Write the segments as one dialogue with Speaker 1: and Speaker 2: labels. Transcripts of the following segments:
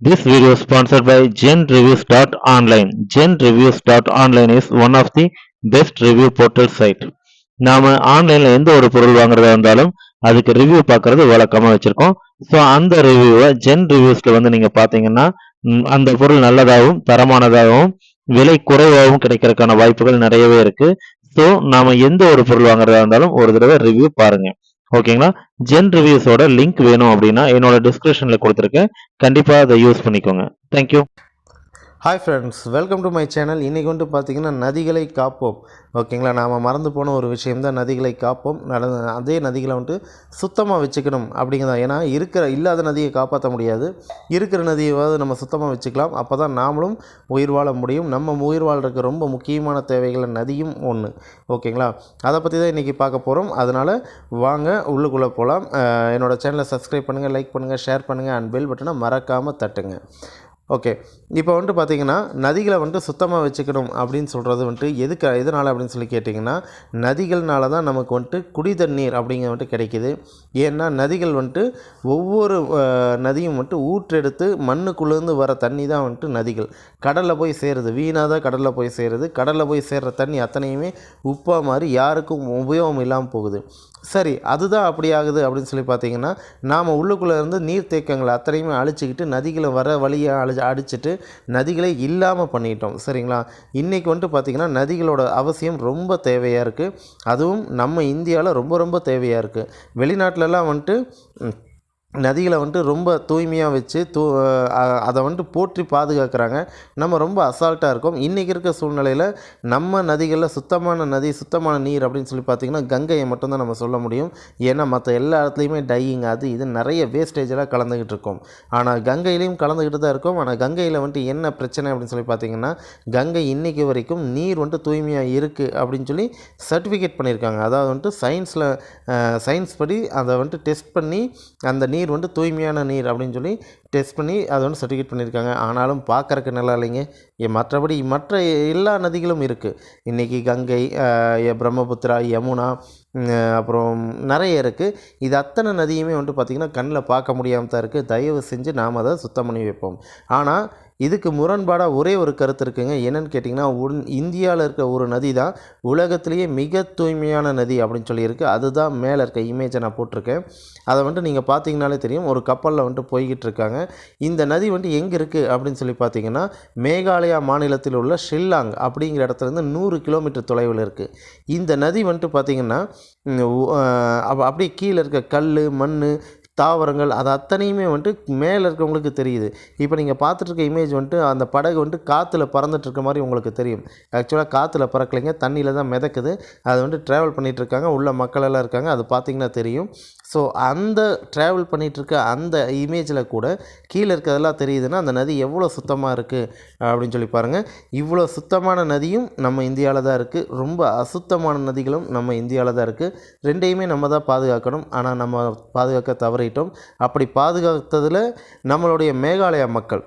Speaker 1: This video is sponsored by GenReviews.online. GenReviews.online is one of the best review portal site. நாம் ஆன்லைனில் எந்த ஒரு பொருள் வாங்குறதா இருந்தாலும் அதுக்கு ரிவ்யூ பார்க்கறது வழக்கமா வச்சுருக்கோம் ஸோ அந்த ரிவ்யூவை ஜென் ரிவ்யூஸ்ல வந்து நீங்கள் பார்த்தீங்கன்னா அந்த பொருள் நல்லதாகவும் தரமானதாகவும் விலை குறைவாகவும் கிடைக்கிறதுக்கான வாய்ப்புகள் நிறையவே இருக்கு ஸோ நாம் எந்த ஒரு பொருள் வாங்குறதா இருந்தாலும் ஒரு தடவை ரிவ்யூ பாருங்க ஓகேங்களா? ஜென் ரிவ்யூஸோட லிங்க் வேணும் அப்படின்னா என்னோட டிஸ்கிரிப்ஷனில் கொடுத்துருக்கேன். கண்டிப்பா அதை யூஸ் பண்ணிக்கோங்க. Thank you
Speaker 2: hi friends welcome to my channel இன்றைக்கி வந்து பார்த்திங்கன்னா நதிகளை காப்போம். ஓகேங்களா? நாம் மறந்து போன ஒரு விஷயம் தான் நதிகளை காப்போம். நட அதே நதிகளை வந்துட்டு சுத்தமாக வச்சுக்கணும் அப்படிங்கிறதா. ஏன்னா இருக்கிற இல்லாத நதியை காப்பாற்ற முடியாது. இருக்கிற நதியாவது நம்ம சுத்தமாக வச்சுக்கலாம். அப்போ தான் நாமளும் உயிர் வாழ முடியும். நம்ம உயிர் வாழ்கிறதுக்கு ரொம்ப முக்கியமான தேவைகள் நதியும் ஒன்று ஓகேங்களா? அதை பற்றி தான் இன்றைக்கி பார்க்க போகிறோம் அதனால் வாங்க உள்ளுக்குள்ளே போகலாம் என்னோடய சேனலை சப்ஸ்கிரைப் பண்ணுங்கள் லைக் பண்ணுங்கள் ஷேர் பண்ணுங்கள் அண்ட் பெல் பட்டனை மறக்காமல் தட்டுங்க. ஓகே. இப்போ வந்துட்டு பார்த்தீங்கன்னா நதிகளை வந்துட்டு சுத்தமாக வச்சுக்கணும் அப்படின்னு சொல்கிறது வந்துட்டு எதுக்கு எதனால் அப்படின்னு சொல்லி கேட்டிங்கன்னா நதிகள்னால தான் நமக்கு வந்துட்டு குடி தண்ணீர் அப்படிங்க வந்துட்டு கிடைக்கிது. ஏன்னா நதிகள் வந்துட்டு ஒவ்வொரு நதியும் வந்துட்டு ஊற்றெடுத்து மண்ணுக்குள்ளேருந்து வர தண்ணி தான் வந்துட்டு நதிகள். கடலில் போய் சேருது. வீணாக தான் கடலில் போய் சேருது. கடலில் போய் சேர்கிற தண்ணி அத்தனையுமே உப்பாக மாதிரி யாருக்கும் உபயோகம் இல்லாமல் போகுது. சரி அதுதான் அப்படி ஆகுது அப்படின்னு சொல்லி பார்த்தீங்கன்னா நாம் உள்ளுக்குள்ளே இருந்து நீர்த்தேக்கங்களை அத்தனையுமே அழிச்சிக்கிட்டு நதிகளை வர வழியை அழி அடிச்சுட்டு நதிகளை இல்லாமல் பண்ணிட்டோம். சரிங்களா? இன்றைக்கி வந்துட்டு பார்த்திங்கன்னா நதிகளோட அவசியம் ரொம்ப தேவையாக இருக்குது அதுவும் நம்ம இந்தியாவில் ரொம்ப ரொம்ப தேவையாக இருக்குது வெளிநாட்டிலலாம் வந்துட்டு நதிகளை வந்துட்டு ரொம்ப தூய்மையாக வச்சு தூ அதை வந்துட்டு போற்றி பாதுகாக்கிறாங்க. நம்ம ரொம்ப அசால்ட்டாக இருக்கோம். இன்றைக்கி இருக்க சூழ்நிலையில் நம்ம நதிகளில் சுத்தமான நதி சுத்தமான நீர் அப்படின்னு சொல்லி பார்த்திங்கன்னா கங்கையை மட்டும்தான் நம்ம சொல்ல முடியும். ஏன்னா மற்ற எல்லா இடத்துலையுமே டையிங் அது இது நிறைய வேஸ்டேஜெல்லாம் கலந்துக்கிட்டு இருக்கோம். ஆனால் கங்கையிலையும் கலந்துக்கிட்டு தான் இருக்கோம். ஆனால் கங்கையில் வந்துட்டு என்ன பிரச்சனை அப்படின்னு சொல்லி பார்த்தீங்கன்னா கங்கை இன்னைக்கு வரைக்கும் நீர் வந்துட்டு தூய்மையாக இருக்குது அப்படின்னு சொல்லி சர்டிஃபிகேட் பண்ணியிருக்காங்க அதாவது வந்துட்டு சயின்ஸில் சயின்ஸ் படி அதை வந்துட்டு டெஸ்ட் பண்ணி அந்த நீர் நீர் வந்து தூய்மையான நீர் அப்படின்னு சொல்லி டெஸ்ட் பண்ணி அதை வந்து சர்டிஃபிகேட் பண்ணியிருக்காங்க. ஆனாலும் பார்க்கறக்கு நல்லா இல்லைங்க. மற்றபடி மற்ற எல்லா நதிகளும் இருக்குது இன்றைக்கி கங்கை பிரம்மபுத்திரா யமுனா அப்புறம் நிறைய இருக்குது இது அத்தனை நதியுமே வந்துட்டு பார்த்திங்கன்னா கண்ணில் பார்க்க முடியாமல் தான் இருக்குது தயவு செஞ்சு நாம் அதை சுத்தம் பண்ணி வைப்போம். ஆனால் இதுக்கு முரண்பாடாக ஒரே ஒரு கருத்து இருக்குங்க. என்னன்னு கேட்டிங்கன்னா உன் இந்தியாவில் இருக்க ஒரு நதி தான் உலகத்திலேயே மிக தூய்மையான நதி அப்படின்னு சொல்லியிருக்கு. அதுதான் மேலே இருக்க இமேஜை நான் போட்டிருக்கேன். அதை வந்துட்டு நீங்கள் பார்த்தீங்கனாலே தெரியும். ஒரு கப்பலில் வந்துட்டு போய்கிட்டு இருக்காங்க. இந்த நதி வந்துட்டு எங்கே இருக்குது அப்படின்னு சொல்லி பார்த்தீங்கன்னா மேகாலயா மாநிலத்தில் உள்ள ஷில்லாங் அப்படிங்கிற இடத்துலேருந்து நூறு கிலோமீட்டர் தொலைவில் இருக்குது இந்த நதி வந்துட்டு பார்த்திங்கன்னா அப்படியே கீழே இருக்க கல் மண் தாவரங்கள் அது அத்தனையுமே வந்துட்டு மேலே இருக்கவங்களுக்கு தெரியுது. இப்போ நீங்கள் பார்த்துட்ருக்க இமேஜ் வந்துட்டு அந்த படகு வந்துட்டு காற்றுல பறந்துட்டுருக்க மாதிரி உங்களுக்கு தெரியும். ஆக்சுவலாக காற்றுல பறக்கலைங்க தண்ணியில் தான் மிதக்குது. அது வந்துட்டு ட்ராவல் பண்ணிகிட்ருக்காங்க உள்ள மக்களெல்லாம் இருக்காங்க அது பார்த்தீங்கன்னா தெரியும். ஸோ அந்த ட்ராவல் பண்ணிகிட்ருக்க அந்த இமேஜில் கூட கீழே இருக்கிறதெல்லாம் தெரியுதுன்னா அந்த நதி எவ்வளோ சுத்தமாக இருக்குது அப்படின்னு சொல்லி பாருங்கள் இவ்வளோ சுத்தமான நதியும் நம்ம இந்தியாவில் தான் இருக்குது ரொம்ப அசுத்தமான நதிகளும் நம்ம இந்தியாவில் தான் இருக்குது ரெண்டையுமே நம்ம தான் பாதுகாக்கணும். ஆனால் நம்ம பாதுகாக்க தவறிட்டோம். அப்படி பாதுகாத்ததில் நம்மளுடைய மேகாலயா மக்கள்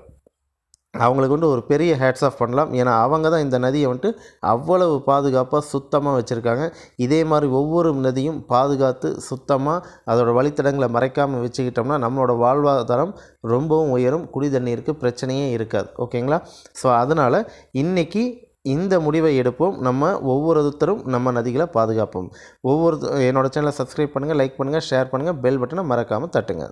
Speaker 2: அவங்களுக்கு வந்து ஒரு பெரிய ஹேட்ஸ் ஆஃப் பண்ணலாம். ஏன்னா அவங்க தான் இந்த நதியை வந்துட்டு அவ்வளவு பாதுகாப்பாக சுத்தமாக வச்சுருக்காங்க. இதே மாதிரி ஒவ்வொரு நதியும் பாதுகாத்து சுத்தமாக அதோடய வழித்தடங்களை மறைக்காமல் வச்சுக்கிட்டோம்னா நம்மளோட வாழ்வாதாரம் ரொம்பவும் உயரும். குடி தண்ணீருக்கு பிரச்சனையே இருக்காது. ஓகேங்களா? ஸோ அதனால் இன்றைக்கி இந்த முடிவை எடுப்போம். நம்ம ஒவ்வொருத்தரும் நம்ம நதிகளை பாதுகாப்போம். ஒவ்வொரு என்னோட சேனலை சப்ஸ்கிரைப் பண்ணுங்கள் லைக் பண்ணுங்கள் ஷேர் பண்ணுங்கள் பெல் பட்டனை மறக்காமல் தட்டுங்க.